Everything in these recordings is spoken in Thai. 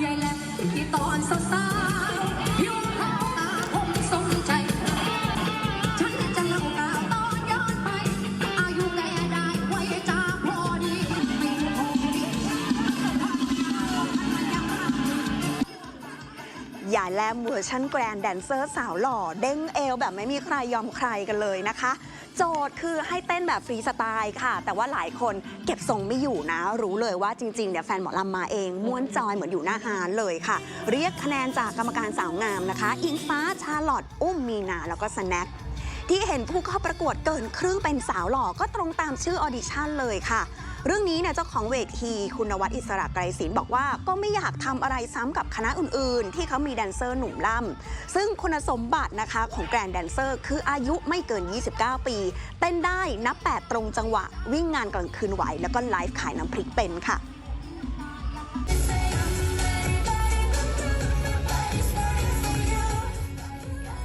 ยายแหลมที่ตอนสาว ย่าแลมเวอร์ชันแกรนด์แดนเซอร์สาวหล่อ เด้งเอวแบบไม่มีใครยอมใครกันเลยนะคะ โจทย์คือให้เต้นแบบฟรีสไตล์ค่ะ แต่ว่าหลายคนเก็บทรงไม่อยู่นะ รู้เลยว่าจริงๆเนี่ยวแฟนหมอลำมาเองม้วนจอยเหมือนอยู่หน้าฮานเลยค่ะ เรียกคะแนนจากกรรมการสาวงามนะคะ อิงฟ้าชาลอตอุ้มมีนาแล้วก็สแน็คที่เห็นผู้เข้าประกวดเกินครึ่งเป็นสาวหล่อก็ตรงตามชื่อออดิชั่นเลยค่ะ เรื่องนี้เนี่ยเจ้าของเวทีคุณนวัดอิสระไกรศิลป์บอกว่าก็ไม่อยากทำอะไรซ้ำกับคณะอื่น ๆ ที่เขามีแดนเซอร์หนุ่มล่ำซึ่งคุณสมบัตินะคะของแกรนด์แดนเซอร์คืออายุไม่เกิน 29 ปี เต้นได้นับ 8 ตรงจังหวะ วิ่งงานกลางคืนไหว แล้วก็ไลฟ์ขายน้ำพริกเป็นค่ะ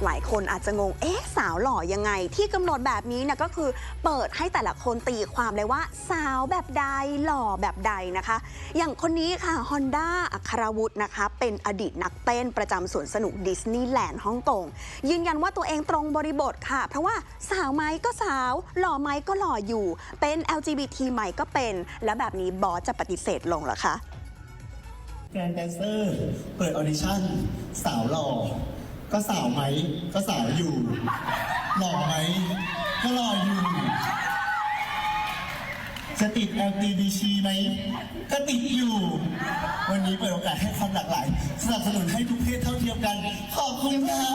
หลายคนอาจจะงง เอ๊ะ สาวหล่อยังไง ที่กำหนดแบบนี้เนี่ยก็คือเปิดให้แต่ละคนตีความเลยว่า สาวแบบใดหล่อแบบใดนะคะ อย่างคนนี้ค่ะฮอนด้าอัครวุฒินะคะ เป็นอดีตนักเต้นประจำสวนสนุกดิสนีย์แลนด์ฮ่องกงยืนยันว่าตัวเองตรงบริบทค่ะ เพราะว่าสาวไหมก็สาว หล่อไหมก็หล่ออยู่ เป็น LGBT ไหมก็เป็น แล้วแบบนี้บอสจะปฏิเสธลงหรอคะแกรนด์แดนเซอร์เปิดออดิชั่นสาวหล่อ ก็สาวไหม ก็สาวอยู่ หล่อไหม ก็หล่ออยู่จะติด LGBT ไหม ก็ติดอยู่ วันนี้เปิดโอกาสให้ความหลากหลาย สนับสนุนให้ทุกเพศเท่าเทียมกัน ขอบคุณค่ะ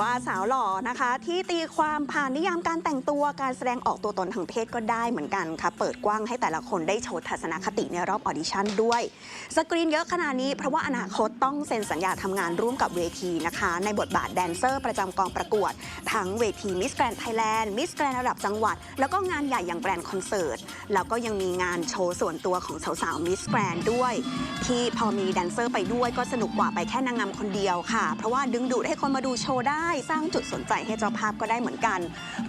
ว่าสาวหล่อนะคะ ที่ตีความผ่านนิยามการแต่งตัวการแสดงออกตัวตนทางเพศก็ได้เหมือนกันค่ะ เปิดกว้างให้แต่ละคนได้โชว์ทัศนคติในรอบออดิชั่นด้วย สกรีนเยอะขนาดนี้เพราะว่าอนาคตต้องเซ็นสัญญาทำงานร่วมกับเวทีนะคะ ในบทบาทแดนเซอร์ประจำกองประกวด ทั้งเวทีมิสแกรนไทยแลนด์มิสแกรนระดับจังหวัด แล้วก็งานใหญ่อย่างแกรนคอนเสิร์ตแล้วก็ยังมีงานโชว์ส่วนตัวของสาวๆมิสแกรนด้วย ที่พอมีแดนเซอร์ไปด้วยก็สนุกกว่าไปแค่นางงามคนเดียวค่ะ เพราะว่าดึงดูดให้คนมาดูโชว์ได้สร้างจุดสนใจให้เจ้าภาพก็ได้เหมือนกัน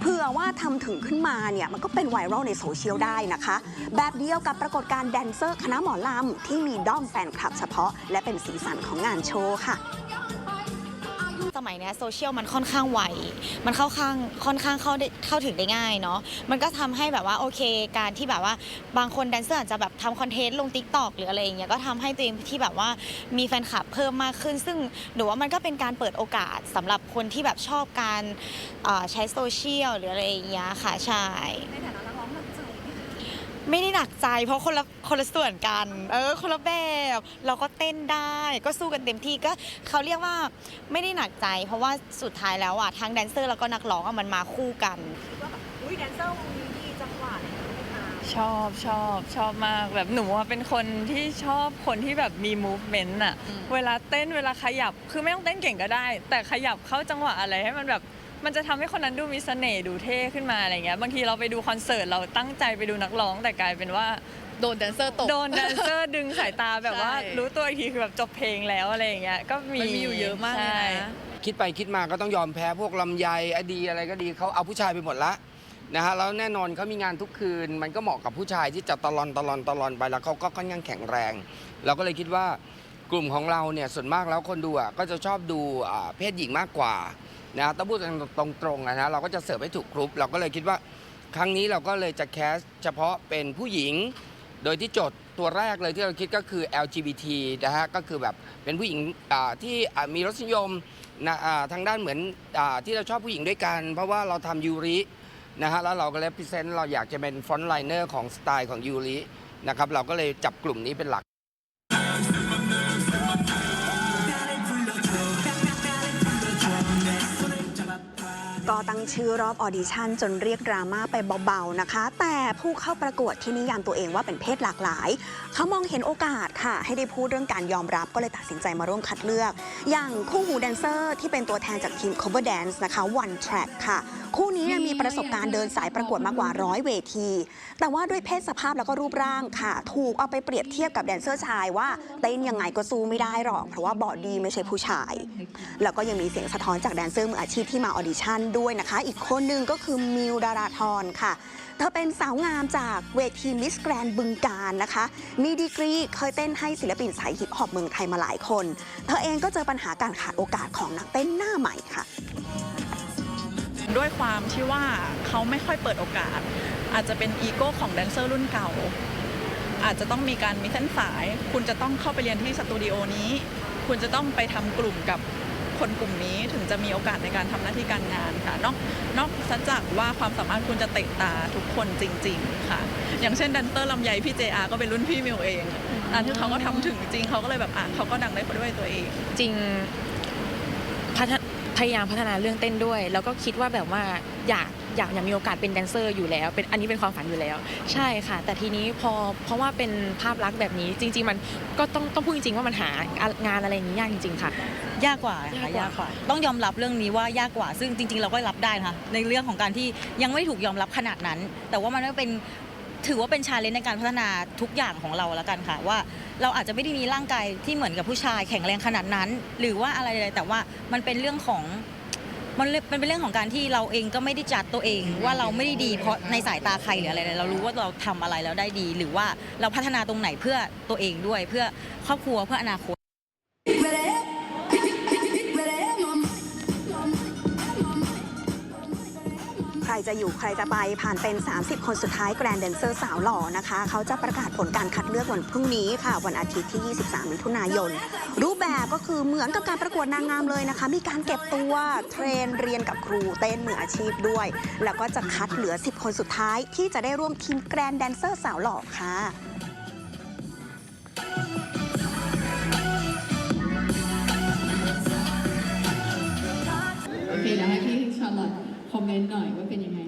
เพื่อว่าทำถึงขึ้นมาเนี่ยมันก็เป็นไวรัลในโซเชียลได้นะคะ แบบเดียวกับปรากฏการณ์แดนเซอร์คณะหมอลำที่มีด้อมแฟนคลับเฉพาะ และเป็นสีสันของงานโชว์ค่ะ สมัยเนี้ยโซเชียลมันค่อนข้างไว มันเข้าข้างค่อนข้างเข้าได้เข้าถึงได้ง่ายเนาะ มันก็ทำให้แบบว่าโอเค การที่แบบว่าบางคนแดนเซอร์อาจจะแบบทำคอนเทนต์ลง t ิ k t o k หรืออะไรอย่างเงี้ย ก็ทำให้ตัวเองที่แบบว่ามีแฟนคลับเพิ่มมากขึ้น ซึ่งหนูว่ามันก็เป็นการเปิดโอกาสสำหรับคนที่แบบชอบการเอ่อใช้โซเชียลหรืออะไรอย่างเงี้ยค่ะ ใช่ ไม่ได้หนักใจ เพราะคนละคนละส่วนกัน เออ คนละแบบ เราก็เต้นได้ ก็สู้กันเต็มที่ก็เขาเรียกว่าไม่ได้หนักใจ เพราะว่าสุดท้ายแล้วอะทั้งแดนเซอร์แล้วก็นักร้องอะมันมาคู่กันชอบชอบชอบมากแบบหนูว่าเป็นคนที่ชอบคนที่แบบมี movement อะเวลาเต้นเวลาขยับคือไม่ต้องเต้นเก่งก็ได้ แต่ขยับเข้าจังหวะอะไรให้มันแบบ มันจะทำให้คนนั้นดูมีเสน่ห์ดูเท่ขึ้นมาอะไรเงี้ยบางทีเราไปดูคอนเสิร์ตเราตั้งใจไปดูนักร้อง แต่กลายเป็นว่า โดนแดนเซอร์ตก โดนแดนเซอร์ดึงสายตาแบบว่า ใช่ รู้ตัวอีกทีคือแบบจบเพลงแล้วอะไรอย่างเงี้ยก็มีมันมีอยู่เยอะมากเลยใช่ นะ คิดไปคิดมาก็ต้องยอมแพ้พวกลำไยอดีอะไรก็ดีเขาเอาผู้ชายไปหมดละนะฮะแล้วแน่นอนเขามีงานทุกคืน มันก็เหมาะกับผู้ชายที่จะตะลอนตะลอนตะลอนไปแล้วเขาก็ค่อนข้างแข็งแรง เราก็เลยคิดว่ากลุ่มของเราเนี่ยส่วนมากแล้วคนดูอะก็จะชอบดูอ่าเพศหญิงมากกว่า นะต้องพูดกันตรงๆนะเราก็จะเสิร์ฟให้ถูกกรุ๊ปเราก็เลยคิดว่าครั้งนี้เราก็เลยจะแคสเฉพาะเป็นผู้หญิง โดยที่โจทย์ตัวแรกเลยที่เราคิดก็คือ LGBT นะฮะก็คือแบบเป็นผู้หญิงที่มีรสนิยมนะทางด้านเหมือนอที่เราชอบผู้หญิงด้วยกัน เพราะว่าเราทำยูรินะฮะแล้วเราก็เลยพิเศษเราอยากจะเป็นฟอนต์ไลเนอร์ของสไตล์ของยูรินะครับเราก็เลยจับกลุ่มนี้เป็นหลัก ตั้งชื่อรอบออดิชั่นจนเรียกดราม่าไปเบาๆนะคะ แต่ผู้เข้าประกวดที่นิยามตัวเองว่าเป็นเพศหลากหลาย เขามองเห็นโอกาสค่ะ ให้ได้พูดเรื่องการยอมรับก็เลยตัดสินใจมาร่วมคัดเลือก อย่างคู่หูแดนเซอร์ที่เป็นตัวแทนจากทีม cover dance นะคะ one track ค่ะคู่นี้เนี่ยมีประสบการณ์เดินสายประกวดมากกว่าร้อยเวที แต่ว่าด้วยเพศสภาพแล้วก็รูปร่างค่ะ ถูกเอาไปเปรียบเทียบกับแดนเซอร์ชายว่าเต้นยังไงก็สู้ไม่ได้หรอก เพราะว่าบอดี้ไม่ใช่ผู้ชาย แล้วก็ยังมีเสียงสะท้อนจากแดนเซอร์มืออาชีพที่มาออดิชั่นด้วยนะคะ อีกคนหนึ่งก็คือมิวดาราธรค่ะเธอเป็นสาวงามจากเวทีมิสแกรนบึงการนะคะ มีดีกรีเคยเต้นให้ศิลปินสายฮิปฮอปเมืองไทยมาหลายคน เธอเองก็เจอปัญหาการขาดโอกาสของนักเต้นหน้าใหม่ค่ะ ด้วยความที่ว่าเขาไม่ค่อยเปิดโอกาส อาจจะเป็นอีโก้ของแดนเซอร์รุ่นเก่า อาจจะต้องมีการมีเส้นสาย คุณจะต้องเข้าไปเรียนที่สตูดิโอนี้ คุณจะต้องไปทำกลุ่มกับคนกลุ่มนี้ถึงจะมีโอกาสในการทำหน้าที่การงานค่ะ นอกนอกจากว่าความสามารถคุณจะเตะตาทุกคนจริง ๆ ค่ะ อย่างเช่นแดนเซอร์ลำไยพี่เจอาก็เป็นรุ่นพี่มิวเองอันที่เขาก็ทำถึงจริงเขาก็เลยแบบอะเขาก็ดังได้เพราะด้วยตัวเอง จริง พัฒนพยายามพัฒนาเรื่องเต้นด้วย แล้วก็คิดว่าแบบว่าอยากอยากอยากมีโอกาสเป็นแดนเซอร์อยู่แล้ว เป็นอันนี้เป็นความฝันอยู่แล้ว ใช่ค่ะ แต่ทีนี้พอเพราะว่าเป็นภาพลักษณ์แบบนี้จริง ๆ มันก็ต้องต้องพูดจริงๆว่ามันหางานอะไรอย่างนี้ยากจริง ๆ ค่ะ ยากกว่าค่ะยากกว่า ต้องยอมรับเรื่องนี้ว่ายากกว่า ซึ่งจริง ๆ เราก็รับได้นะคะในเรื่องของการที่ยังไม่ถูกยอมรับขนาดนั้น แต่ว่ามันก็เป็นถือว่าเป็นชาเลนจ์ในการพัฒนาทุกอย่างของเราแล้วกันค่ะว่า เราอาจจะไม่ได้มีร่างกายที่เหมือนกับผู้ชายแข็งแรงขนาดนั้น หรือว่าอะไรใดๆแต่ว่ามันเป็นเรื่องของมันมันเป็นเรื่องของการที่เราเองก็ไม่ได้จัดตัวเอง ว่าเราไม่ได้ดีเพราะในสายตาใครหรืออะไรๆเรารู้ว่าเราทำอะไรแล้วได้ดี หรือว่าเราพัฒนาตรงไหนเพื่อตัวเองด้วยเพื่อครอบครัวเพื่ออนาคต จะอยู่ใครจะไปผ่านเป็น 30 คนสุดท้ายแกรนด์แดนเซอร์สาวหล่อนะคะ เขาจะประกาศผลการคัดเลือกวันพรุ่งนี้ค่ะ วันอาทิตย์ที่ 23 มิถุนายน รูปแบบก็คือเหมือนกับการประกวดนางงามเลยนะคะ มีการเก็บตัวเทรนเรียนกับครูเต้นมืออาชีพด้วย แล้วก็จะคัดเหลือ 10 คนสุดท้ายที่จะได้ร่วมทีมแกรนด์แดนเซอร์สาวหล่อค่ะ คอมเมนต์หน่อยว่าเป็นยังไง